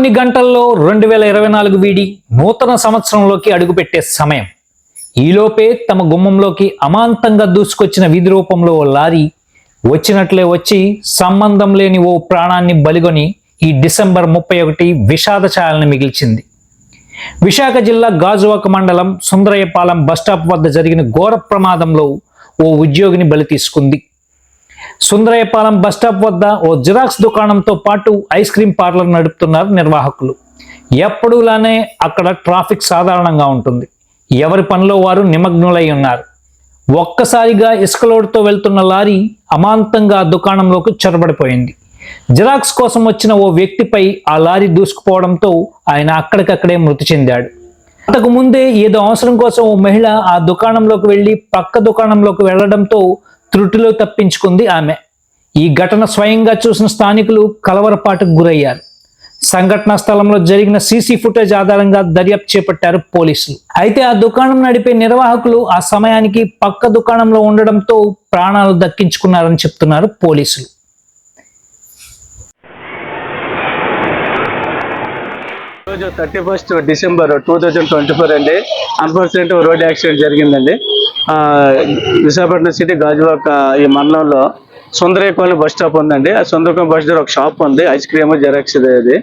మరికొన్ని గంటల్లో రెండు వేల ఇరవై నాలుగు వీడి నూతన సంవత్సరంలోకి అడుగుపెట్టే సమయం. ఈలోపే తమ గుమ్మంలోకి అమాంతంగా దూసుకొచ్చిన విధి రూపంలో ఓ లారీ వచ్చినట్లే వచ్చి సంబంధం లేని ఓ ప్రాణాన్ని బలిగొని ఈ డిసెంబర్ ముప్పై ఒకటి విషాద ఛాయల్ని మిగిల్చింది. విశాఖ జిల్లా గాజువాక మండలం సుందరయ్యపాలెం బస్టాప్ వద్ద జరిగిన ఘోర ప్రమాదంలో ఓ ఉద్యోగిని బలి తీసుకుంది. సుందరయ్యపాలెం బస్టాప్ వద్ద ఓ జిరాక్స్ దుకాణంతో పాటు ఐస్ క్రీం పార్లర్ నడుపుతున్నారు నిర్వాహకులు. ఎప్పుడూలానే అక్కడ ట్రాఫిక్ సాధారణంగా ఉంటుంది. ఎవరి పనిలో వారు నిమగ్నులై ఉన్నారు. ఒక్కసారిగా ఇసుకలోడుతో వెళ్తున్న లారీ అమాంతంగా దుకాణంలోకి చొరబడిపోయింది. జిరాక్స్ కోసం వచ్చిన ఓ వ్యక్తిపై ఆ లారీ దూసుకుపోవడంతో ఆయన అక్కడికక్కడే మృతి చెందాడు. అంతకు ముందే ఏదో అవసరం కోసం ఓ మహిళ ఆ దుకాణంలోకి వెళ్ళి పక్క దుకాణంలోకి వెళ్ళడంతో త్రుటిలో తప్పించుకుంది ఆమె. ఈ ఘటన స్వయంగా చూసిన స్థానికులు కలవరపాటుకు గురయ్యారు. సంఘటనా స్థలంలో జరిగిన సీసీ ఫుటేజ్ ఆధారంగా దర్యాప్తు చేపట్టారు పోలీసులు. అయితే ఆ దుకాణం నడిపే నిర్వాహకులు ఆ సమయానికి పక్క దుకాణంలో ఉండడంతో ప్రాణాలు దక్కించుకున్నారని చెప్తున్నారు పోలీసులు. రోజు thirty first December two thousand twenty four అండి. అన్ఫార్చునేట్ రోడ్ యాక్సిడెంట్ జరిగిందండి. ఆ, విశాఖపట్నం సిటీ గాజువాక ఈ మండలంలో సుందరకోని బస్ స్టాప్ ఉందండి. ఆ సుందరకం బస్ దగ్గర ఒక షాప్ ఉంది. ఐస్ క్రీమ్ జెరాక్స్ అది.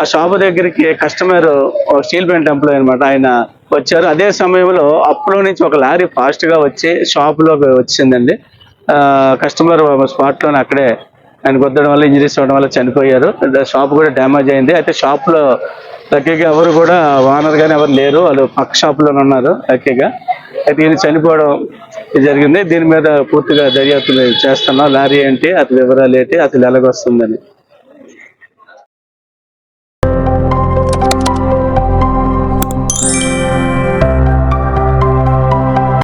ఆ షాప్ దగ్గరికి కస్టమర్ ఒక స్టీల్ ప్లాంట్ ఎంప్లాయ్ అనమాట ఆయన వచ్చారు. అదే సమయంలో అప్పులో నుంచి ఒక లారీ ఫాస్ట్గా వచ్చి షాప్లోకి వచ్చిందండి. ఆ, కస్టమర్ స్పాట్లోనే అక్కడే ఆయన కొద్దడం వల్ల ఇంజరీస్ అవ్వడం వల్ల చనిపోయారు. షాప్ కూడా డ్యామేజ్ అయింది. అయితే షాప్లో లక్కీగా ఎవరు కూడా ఓనర్ కానీ ఎవరు లేరు. వాళ్ళు పక్క షాప్లోనే ఉన్నారు లక్కీగా. అయితే ఈయన చనిపోవడం జరిగింది. దీని మీద పూర్తిగా దర్యాప్తు చేస్తున్నాం. లారీ ఏంటి అతని వివరాలు ఏంటి అతను ఎలాగొస్తుందని.